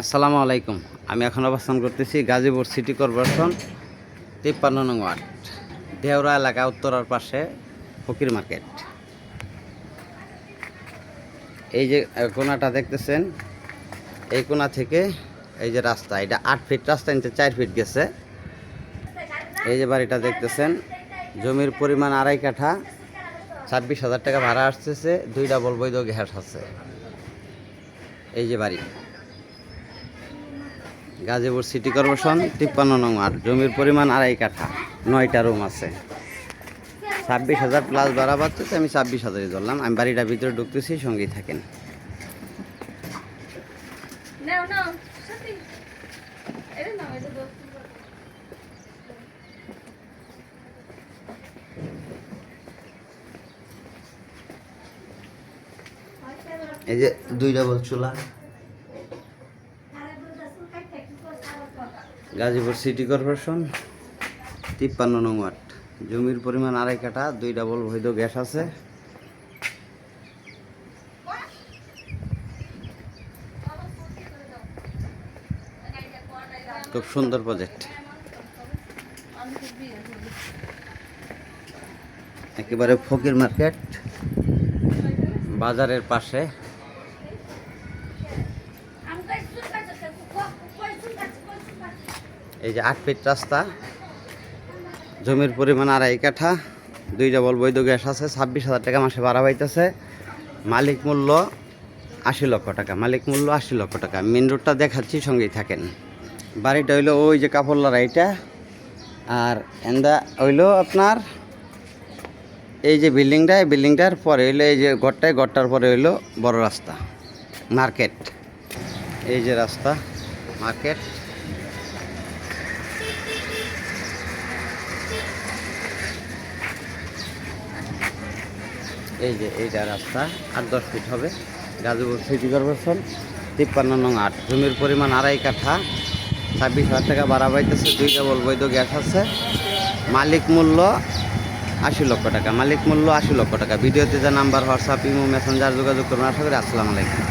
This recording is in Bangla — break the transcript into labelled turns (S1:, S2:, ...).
S1: আসসালামু আলাইকুম। আমি এখন অবস্থান করতেছি গাজীপুর সিটি কর্পোরেশন তিপ্পান্ন নং ওয়ার্ড, দেওরা এলাকা উত্তরার পাশে ফকির মার্কেট। এই যে কোনাটা দেখতেছেন, এই কোনা থেকে এই যে রাস্তা, এটা আট ফিট, রাস্তা নিতে চার ফিট গেছে। এই যে বাড়িটা দেখতেছেন, জমির পরিমাণ আড়াই কাঠা, ছাব্বিশ হাজার টাকা ভাড়া আসতেছে, দুই ডাবল বৈধ গ্যাস আছে। এই যে বাড়ি। গাজীপুর সিটি কর্পোরেশন তিপ্পান্ন নং আর জমির পরিমাণ আড়াই কাঠা নয়টা রুম আছে। ছাব্বিশ হাজার প্লাস ভাড়া পাচ্ছে আমি ছাব্বিশ হাজারই ধরলাম। আমি বাড়িটা ভিতরে ঢুকতেছি সঙ্গেই থাকেন। এই যে দুই ডাবল চুলা। গাজীপুর সিটি কর্পোরেশন, তিপ্পান্ন নং ওয়ার্ড। জমির পরিমাণ আড়াই কাঠা, দুই ডাবল বৈধ গ্যাস আছে। খুব সুন্দর প্রজেক্ট একেবারে ফকির মার্কেট, বাজারের পাশে। এই যে আট ফিট রাস্তা, জমির পরিমাণ আড়াই কাঠা, দুই ডবল বৈধ গ্যাস আছে, ছাব্বিশ হাজার টাকা মাসে ভাড়া পাইতেছে। মালিক মূল্য আশি লক্ষ টাকা, মালিক মূল্য আশি লক্ষ টাকা। মেন রোডটা দেখাচ্ছি, সঙ্গেই থাকেন। বাড়িটা হইল ওই যে কাপড় লড়াইটা, আর এন্দা হইল আপনার এই যে বিল্ডিংটা, এই বিল্ডিংটার পরে হইল এই যে ঘরটায়, ঘরটার পরে হইল বড় রাস্তা, মার্কেট। এই যে রাস্তা, মার্কেট। এই যে এইটা রাস্তা, আট, দশ ফিট হবে। গাজীপুর সিটি কর্পোরেশন, তিপ্পান্ন নং আট। জমির পরিমাণ আড়াই কাঠা, ছাব্বিশ হাজার টাকা বাড়া দুই ডাবল বৈধ গ্যাস আছে। মালিক মূল্য আশি লক্ষ টাকা। মালিক মূল্য আশি লক্ষ টাকা। ভিডিওতে যা নাম্বার, হোয়াটসঅ্যাপ, ইমো, মেসেঞ্জার যোগাযোগ করুন। আশা করি আসসালামু আলাইকুম।